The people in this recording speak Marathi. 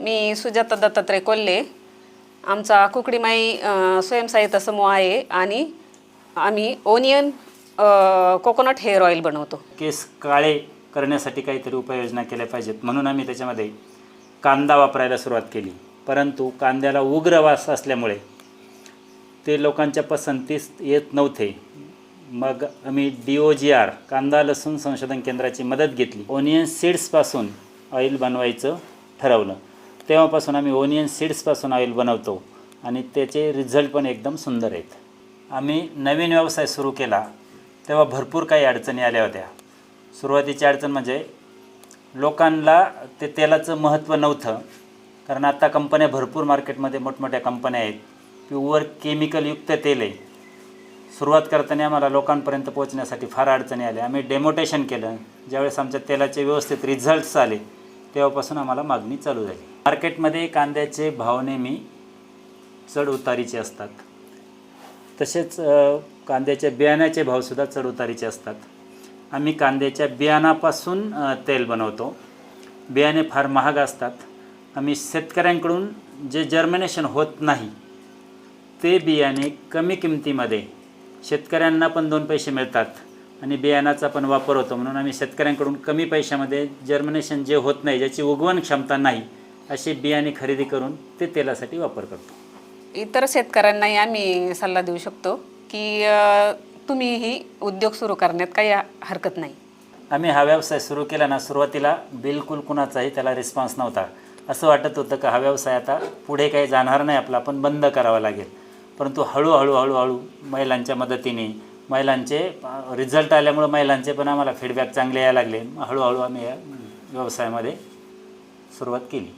मी सुजाता दत्तात्रय कोल्हे. आमचा कुकडीमाई स्वयंसहायता समूह आहे आणि आम्ही ओनियन कोकोनट हेअर ऑइल बनवतो. केस काळे करण्यासाठी काहीतरी उपाययोजना केल्या पाहिजेत. म्हणून आम्ही त्याच्यामध्ये कांदा वापरायला सुरुवात केली. परंतु कांद्याला उग्र वास असल्यामुळे ते लोकांच्या पसंतीस येत नव्हते. मग आम्ही डी ओ जी आर कांदा लसूण संशोधन केंद्राची मदत घेतली. ओनियन सीड्सपासून ऑइल बनवायचं ठरवलं. तेव्हापासून आम्ही ओनियन सीड्सपासून ऑइल बनवतो आणि त्याचे रिझल्ट पण एकदम सुंदर आहेत. आम्ही नवीन व्यवसाय सुरू केला तेव्हा भरपूर काही अडचणी आल्या होत्या. सुरुवातीची अडचण म्हणजे लोकांना ते तेलाचं महत्त्व नव्हतं कारण आता कंपन्या भरपूर मार्केटमध्ये मोठमोठ्या कंपन्या आहेत. प्युअर केमिकलयुक्त तेल. आहे सुरुवात करताना आम्हाला लोकांपर्यंत पोहोचण्यासाठी फार अडचणी आल्या. आम्ही डेमोटेशन केलं. ज्यावेळेस आमच्या तेलाचे व्यवस्थित रिझल्ट्स आले तेव्हापासून आम्हाला मागणी चालू झाली. मार्केटमध्ये कांद्याचे भाव नेहमी चढ उतारीचे असतात. तसेच कांद्याच्या बियाण्याचे भावसुद्धा चढ उतारीचे असतात. आम्ही कांद्याच्या बियाणापासून तेल बनवतो. बियाणे फार महाग असतात. आम्ही शेतकऱ्यांकडून जे जर्मिनेशन होत नाही ते बियाणे कमी किमतीमध्ये शेतकऱ्यांना पण दोन पैसे मिळतात. आणि बियाणाचा पण वापर होतो म्हणून आम्ही शेतकऱ्यांकडून कमी पैशामध्ये जर्मिनेशन जे होत नाही ज्याची उगवण क्षमता नाही असे बियाणे खरेदी करून ते तेलासाठी वापर करतो. इतर शेतकऱ्यांनाही आम्ही सल्ला देऊ शकतो की तुम्हीही उद्योग सुरू करण्यात काही हरकत नाही. आम्ही हा व्यवसाय सुरू केला ना सुरुवातीला बिलकुल कुणाचाही त्याला रिस्पॉन्स नव्हता. असं वाटत होतं का हा व्यवसाय आता पुढे काही जाणार नाही आपला पण बंद करावा लागेल. परंतु हळूहळू हळूहळू महिलांच्या मदतीने महिलांचे रिझल्ट आल्यामुळं महिलांचे पण आम्हाला फीडबॅक चांगले यायला लागले. हळूहळू आम्ही या व्यवसायामध्ये सुरुवात केली.